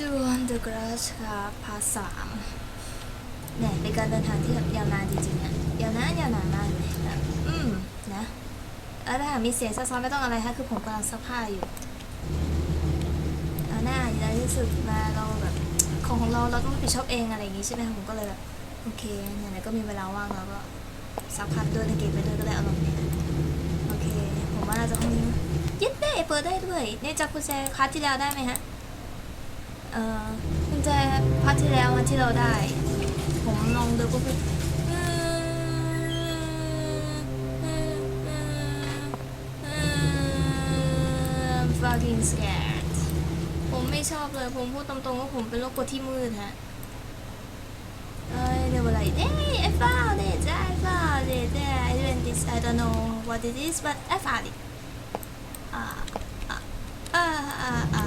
จูนเดอะกราชครับพาสามเนี่ยเป็นการเดินทางที่แบบยาวนานจริงๆอะยาวนานยาวนานมากเลยแบบอืมนะแล้วถ้าหากมีเสียงซับซ้อนไม่ต้องอะไรฮะคือผมกำลังซักผ้าอยู่เอาหน้าในที่สุดมาเราแบบของของเราเราต้องรับผิดชอบเองอะไรอย่างงี้ใช่ไหมผมก็เลยแบบโอเคไหนๆก็มีเวลาว่างแล้วก็ซักผ้าด้วยในเกมไปด้วยก็ได้อารมณ์เนี่ยโอเค ผมว่าน่าจะต้องยึดได้เปิดได้ด้วยเนี่ยจากกุญแจคาร์ดที่แล้วได้ไหมฮะ เอ่อกุญแจพัทที่แล้วอะที่เราได้ ผมลองดูก็คือ fucking scared ผมไม่ชอบเลย ผมพูดตรงๆว่าผมเป็นโรคกลัวที่มืดฮะเอ้ยเดี๋ยวอะไร Hey I found it I found it yeah I went this I don't know what it is but I found it อ่าอ่าอ่าอ่า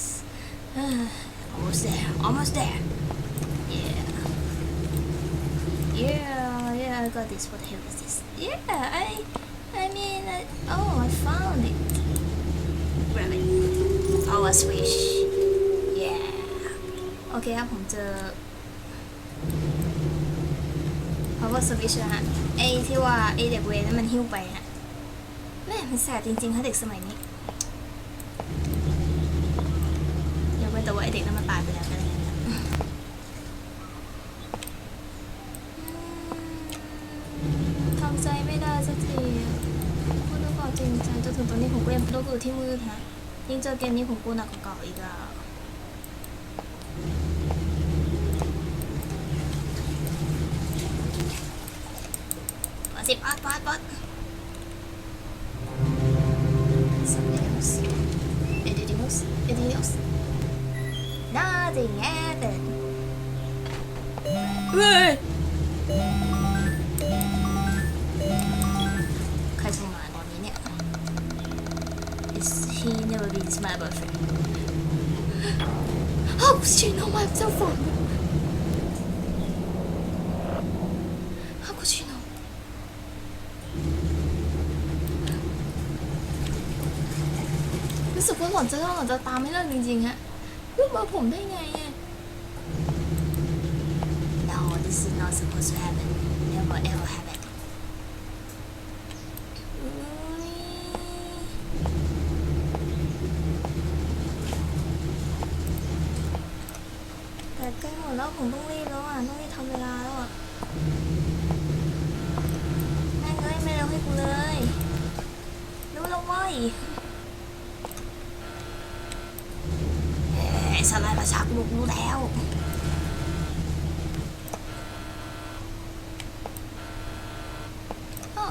almost there almost there yeah yeah yeah I got this what the hell is this yeah I I mean I, oh I found it grab it power switch yeah โอเคครับผมเจอ power switch นะฮะไอ้ที่ว่าไอ้เด็กเวรนั้นมันหิ้วไปฮะแม่มันแสบจริงๆฮะเด็กสมัยนี้ ยกเว้นแต่ว่าไอเด็กนั้นมันตายไปแล้วก็ได้นะอืมทำใจไม่ได้สักทีพูดด้วยความจริงใจจนถึงตอนนี้ผมก็ยังรู้อยู่ที่มืดฮะยิ่งเจอเกมนี้ผมกลัวหนักกว่าเก่าอีกอะมาสิบอดบอดบอด Something else. Anything else? Anything else? Nothing happened. เฮ้ยใครโทรมาตอนนี้เนี่ย Is he never been my boyfriend? How could she know my cell phone? How could she know? รู้สึกว่าหล่อนจะหล่อนจะตามไม่เลิกจริงๆฮะรู้ เบอร์ผมได้ไงอะ No this is not supposed to happen never ever happen อุ๊ยแต่ใกล้หมดแล้วผมต้องรี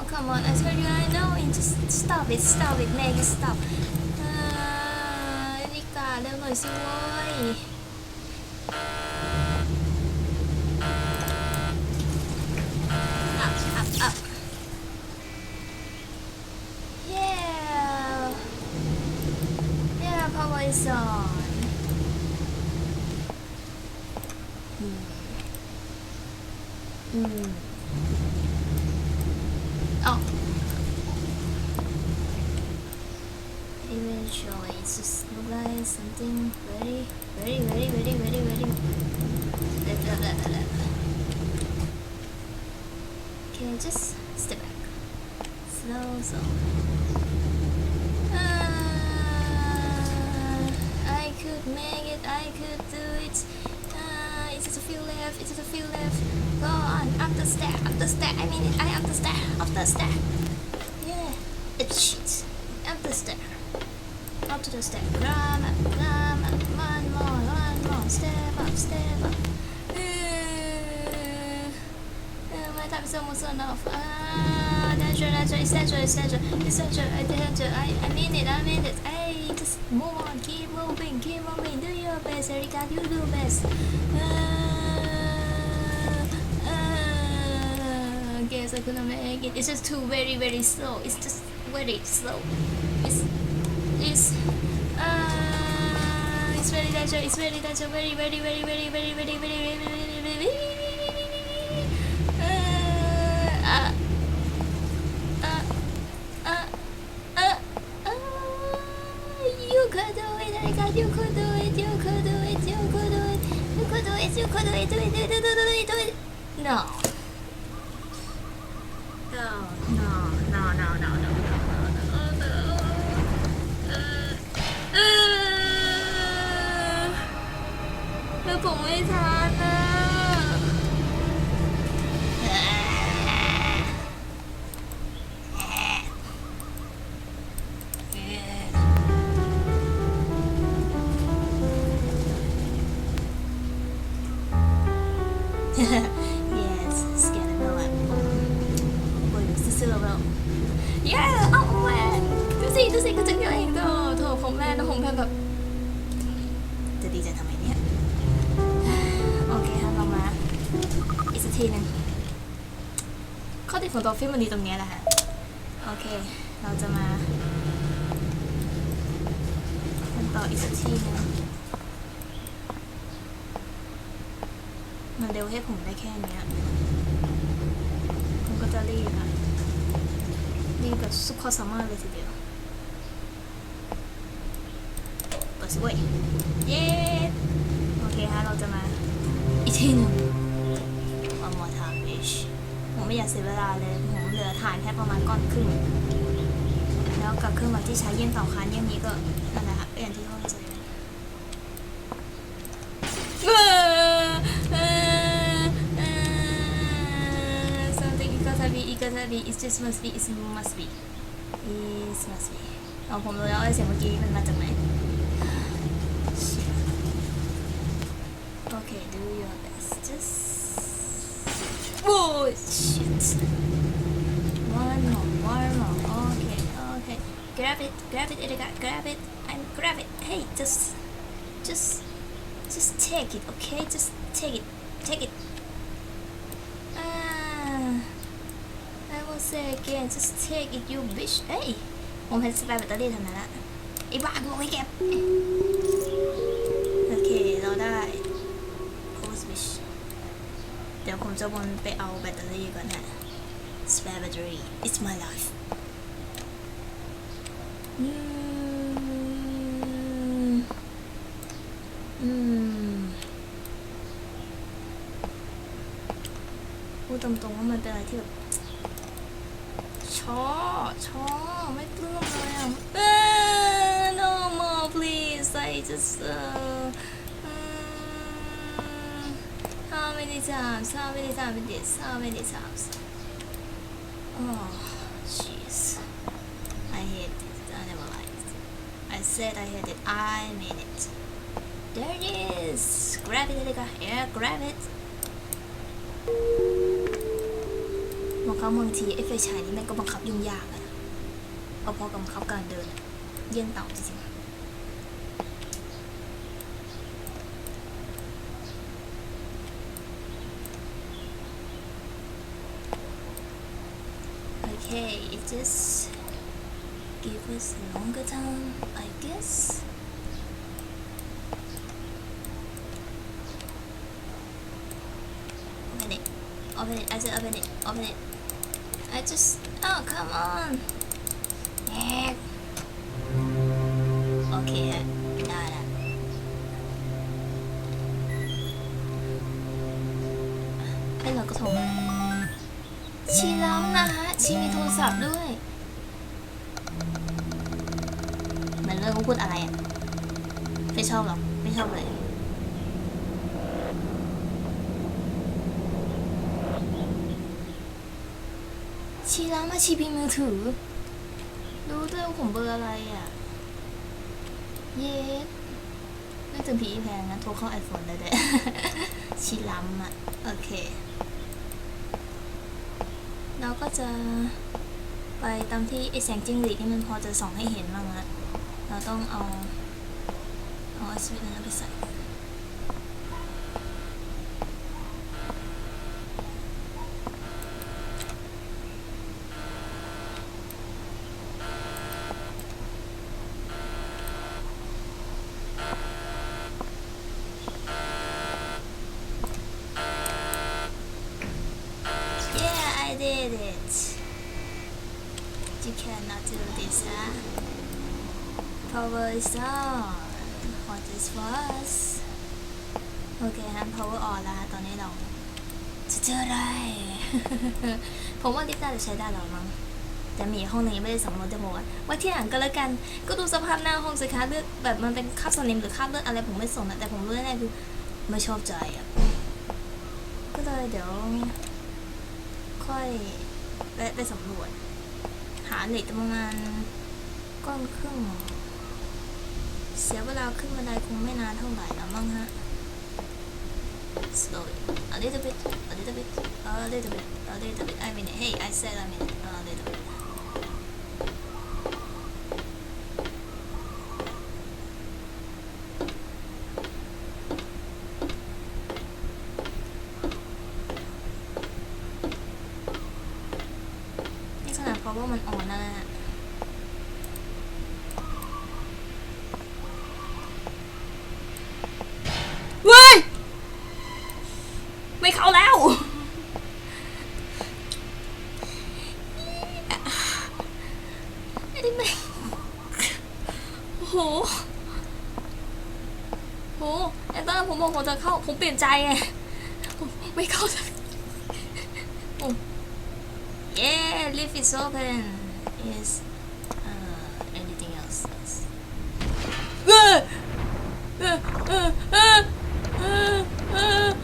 Oh come on I told you I know it just stop it stop it make it stop เอ่อนิกาเร็วหน่อยสิเว้ย up up up yeah yeah power is on อืมอืมอ๋ อ eventually it's just like something very very very very very very blah, blah, blah, blah, blah. okay just step back slow slow few left it's a few left go on up the stair up the stair I mean I up the stair up the stair. Yeah it's shit. Up the stair. Up to the up, climb up, one more, one more, step up, step up. Uh, my time is almost enough. Ah, natural, natural, it's natural, it's natural, it's natural, I, I mean it, I mean it. Hey, just move on keep moving keep moving. Do your best Erika you do best. Uh, uh, guess I couldn't make it it's just too very very slow it's just very slow it's it's uh, it's very dangerous it's very dangerous very very very very very very very very very very very uh, uh, uh, uh, uh, uh, you could do it, Erika. You could do it. You could do it. You could do it. You could do it. You could do it. Do it. Do it. Do it. Do it. No. Yes, scared of it. Ôi, xưa xưa đâu. Yeah, oh man. ดูสิดูสิก็จะเยอะเองเถอะเถอะผมแม่นะผมแค่แบบ จะดีใจทำไมเนี่ย โอเคฮะเรามาอีกสักทีหนึงข้อดีของตัวฟิล์มมันดีตรงเนี้ยแหละฮะโอเค เราจะมากันต่ออีกสักทีนึง มันเร็วให้ผมได้แค่เนี้ยผมก็จะรีบอะรีบแบบสุดความสามารถเลยทีเดียวเปิดสิเว้ยเย้โอเคฮะเราจะมาอีกทีหนึ่ง one more time ish ผมไม่อยากเสียเวลาเลย ผมเหลือฐานแค่ประมาณก้อนครึ่งแล้วกับเครื่องแบบที่ใช้เยี่ยมต่อคันเยี่ยมนี้ก็นั่นแหละค่ะก็อย่างที่ gotta be it gotta be it just must be it must be it must be เอาผมรู้แล้วไอ้เสียงเมื่อกี้มันมาจากไหน Shit. Okay do your best just oh shit one more one more okay okay grab it grab it Erika grab it and grab it hey just just just take it, okay? Just take it. Take it. say again, just take it, you bitch. Hey, ผมเห็นสเปรย์แบตเตอรี่ทำนั้นละไอ้บ้ากูไม่เก็บ โอเค เราได้ post bitch เดี๋ยวผมจะวนไปเอาแบตเตอรี่ก่อนนะ spare battery it's my life อืม อืมพูดตรงๆว่ามันเป็นอะไรที่แบบ ชอบชอบไม่ปลื้มเลยอ่ะเอ้อ no more please I just uh, um, how many times how many times it is how many times oh jeez I hate it I never liked it I said I hate it I mean it There it is! Grab it, Erika. Yeah, grab it. บางครั้งบางทีไอ้ไฟฉายนี่มันก็บังคับยุ่งยากอะเอาพอกับบังคับการเดิน เยี่ยงเต่าจริงๆโอเค it just give us longer time I guess เอาไปเน็ตเอาไปเน็ตอาจจะเอาไปเน็ตเอาไเน็ต I just. Oh, come on. Eh. Okay. Nah, nah. ไอ้เราก็โทรมาชีล้ำนะฮะชีมีโทรศัพท์ด้วยเหมือนเรื่องเขาพูดอะไรอะ ไม่ชอบหรอก ไม่ชอบเลย ชีล้างมาชีพิมพ์มือถือ รู้ด้วยว่าผมเบอร์อะไรอะ เย็ดน่าจะผีแพงนะโทรเข้าไอโฟนได้ด้วยชีล้ำอะ โอเค เราก็จะไปตามที่ไอแสงจิ้งหรีดนี่มันพอจะส่องให้เห็นบ้างอะเราต้องเอาสวิตช์นั้นเอาไปใส่ Yeah, I did it. You cannot do this, huh? Power is on. What is was? โอเคฮะ power on แล้วฮะตอนนี้เราจะเจออะไร ผมว่าลิฟต์น่าจะใช้ได้แล้วมั้งแต่มีห้องนี้ไม่ได้สำรวจจะบอกว่าไว้ที่หลังก็แล้วกัน ก็ดูสภาพหน้าห้องสิคะเลือดแบบมันเป็นคราบสนิมหรือคราบเลือดอะไรผมไม่สนอะแต่ผมรู้แน่ๆคือไม่ชอบใจอะก็เลยเดี๋ยว ค่อยแวะไปสำรวจ หาเหล็กประมาณก้อนครึ่ง เสียเวลาขึ้นบันไดคงไม่นานเท่าไหร่แล้วมั้งฮะ slowly a little bit a little bit a little bit a little bit I mean hey I said I mean a little bit นี่ขนาดเพราะว่ามันอ่อนนะ เข้า ผมเปลี่ยนใจไงผมไม่เข้าสักโอ้ Yeah, lift is open. Is uh, anything else? Uh, uh, uh, uh, uh, uh,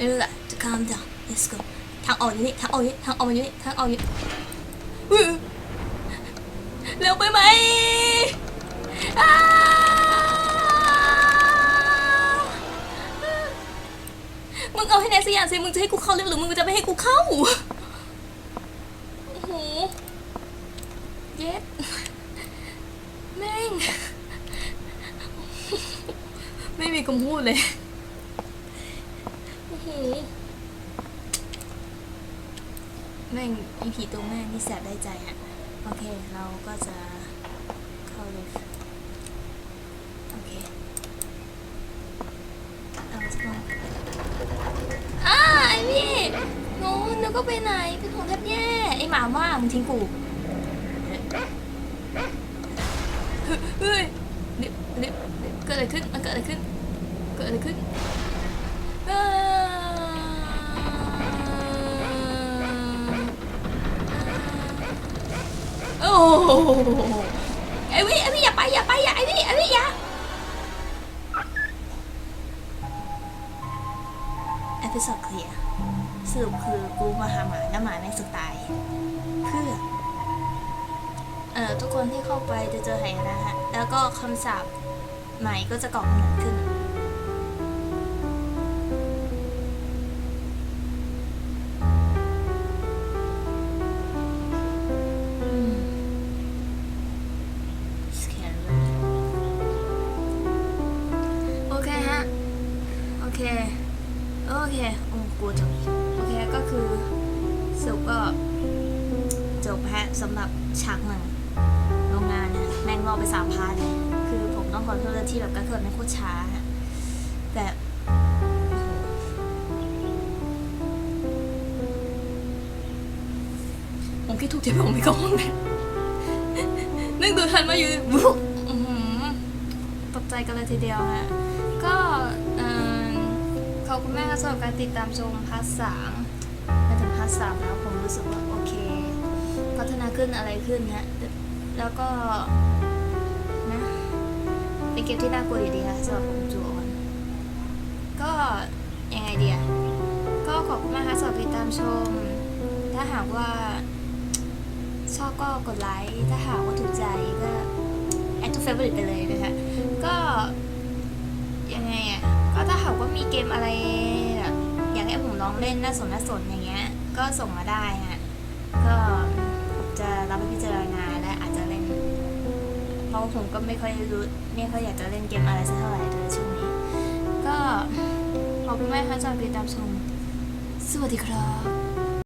uh, to calm down. Let's go. ทางออกอยู่นี่ทางออกอยู่นี่ทางออกอยู่นี่ทางออกอยู่เร็วไปไหมอ้ามึงเอาให้แน่สักอย่างสิมึงจะให้กูเข้าเร็วหรือมึงจะไม่ให้กูเข้าโอ้โหเย็ดแม่งไม่มีคำพูดเลย โอ้โห แม่งอีผีตัวแม่งนี่แสบได้ใจอะโอเค เราก็จะเข้าลิฟต์โอเคเอาสักหน่อยอ้าไอพี่โน้นึกก็ไปไหน เป็นของแทบแย่ ไอหมาว่ามึงทิ้งกู เฮ้ยเดี๋ยวเดี๋ยวเกิดอะไรขึ้น มันเกิดอะไรขึ้น เกิดอะไรขึ้นโอ้ไอวิไอวิอย่าไปอย่าไปอย่าไอวิไอวิอย่าเอพิโซดเคลียร์ สรุปคือกูมาหาหมาแล้วหมาแม่งสุดตายเพื่อเอ่อทุกคนที่เข้าไปจะเจอไหนะฮะ แล้วก็คำสาปใหม่ก็จะก่อกำเนิดขึ้น รเกิดไม่งโคตรช้าฮะแต่โอ้โหผมคิดถูกที่ผมไม่เข้าห้องเนี่ยนึกดูทันมาอยู่บุ๊บอื้อหือตกใจกันเลยทีเดียวฮะก็เอ่อขอบคุณมากครับสำหรับการติดตามชมพาร์ทสามมาถึงพาร์ทสามแล้วผมรู้สึกว่าโอเค พัฒนาขึ้นอะไรขึ้นฮะแล้วก็นะ เป็นเกมที่น่ากลัวอยู่ดีค่ะสำหรับผมจูออน ก็ยังไงเดียก็ขอบคุณมากค่ะสำหรับติดตามชม ถ้าหากว่าชอบก็กดไลค์ ถ้าหากว่าถูกใจก็แอดทูเฟเวอร์ไปเลยนะคะก็ยังไงอะก็ถ้าหากว่ามีเกมอะไรแบบอยากให้ให้ผมลองเล่นน่าสนน่าสนอย่างเงี้ยก็ส่งมาได้ฮะก็ เพราะผมก็ไม่ค่อยรู้ไม่ค่อยอยากจะเล่นเกมอะไรสักเท่าไหร่เลยช่วงนี้ ก็ขอบคุณมากครับสำหรับติดตามชมสวัสดีครับ